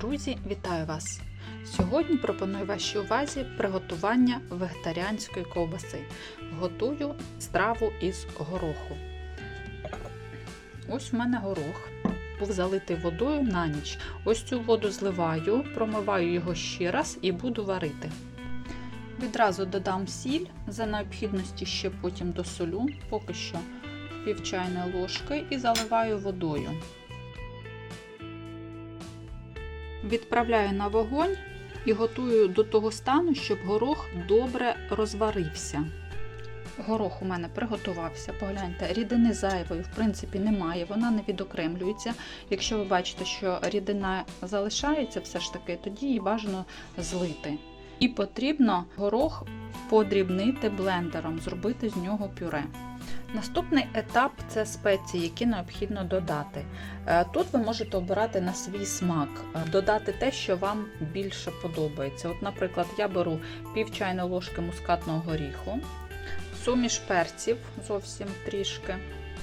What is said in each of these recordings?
Друзі, вітаю вас! Сьогодні пропоную вашій увазі приготування вегетаріанської ковбаси. Готую страву із гороху. Ось в мене горох. Був залитий водою на ніч. Ось цю воду зливаю, промиваю його ще раз і буду варити. Відразу додам сіль, за необхідності ще потім досолю, поки що пів чайної ложки і заливаю водою. Відправляю на вогонь і готую до того стану, щоб горох добре розварився. Горох у мене приготувався. Погляньте, рідини зайвої, в принципі, немає, вона не відокремлюється. Якщо ви бачите, що рідина залишається, все ж таки, тоді її бажано злити. І потрібно горох подрібнити блендером, зробити з нього пюре. Наступний етап це спеції, які необхідно додати. Е, Тут ви можете обирати на свій смак, е, додати те, що вам більше подобається. От, Наприклад, я беру пів чайної ложки мускатного горіху, суміш перців зовсім трішки.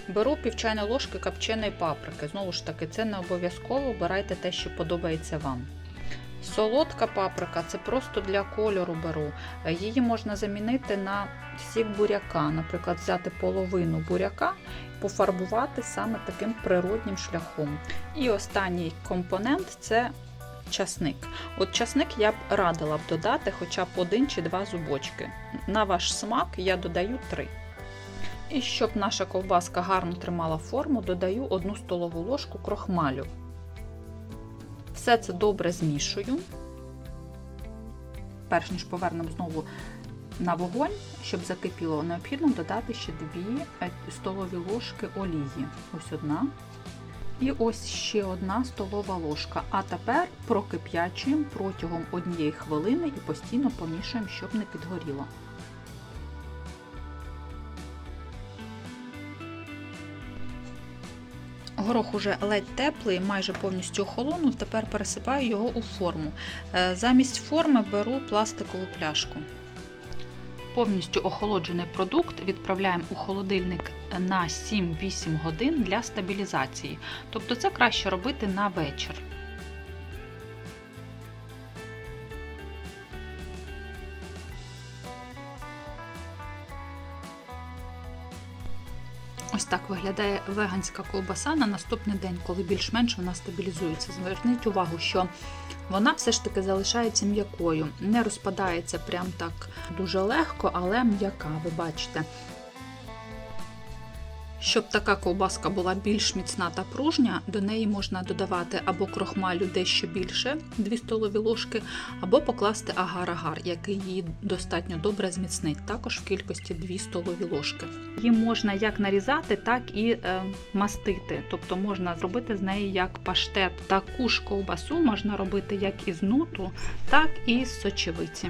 Беру пів чайної ложки копченої паприки. Знову ж таки, це не обов'язково, обирайте те, що подобається вам. Солодка паприка це просто для кольору беру. Її можна замінити на сік буряка, наприклад, взяти половину буряка пофарбувати саме таким природнім шляхом. І останній компонент це часник. От часник я б радила б додати хоча б один чи два зубочки. На ваш смак я додаю три. І щоб наша ковбаска гарно тримала форму, додаю одну столову ложку крохмалю. Все це добре змішую. Перш ніж повернемо знову на вогонь, щоб закипіло, необхідно додати ще 2 столові ложки олії. Ось одна. І ось ще одна столова ложка. А тепер прокип'ячуємо протягом однієї хвилини і постійно помішуємо, щоб не підгоріло. Горох уже ледь теплий, майже повністю охолонув, тепер пересипаю його у форму. Е, Замість форми беру пластикову пляшку. Повністю охолоджений продукт відправляємо у холодильник на 7-8 годин для стабілізації. Тобто це краще робити на вечір. Ось так виглядає веганська колбаса на наступний день, коли більш-менш вона стабілізується. Зверніть увагу, що вона все ж таки залишається м'якою, не розпадається прям так дуже легко, але м'яка, ви бачите. Щоб така ковбаска була більш міцна та пружня, до неї можна додавати або крохмалю дещо більше 2 столові ложки, або покласти агар-агар, який її достатньо добре зміцнить, також в кількості 2 столові ложки. Її можна як нарізати, так і е, мастити, тобто можна зробити з неї як паштет. Таку ж ковбасу можна робити як із нуту, так і з сочевиці.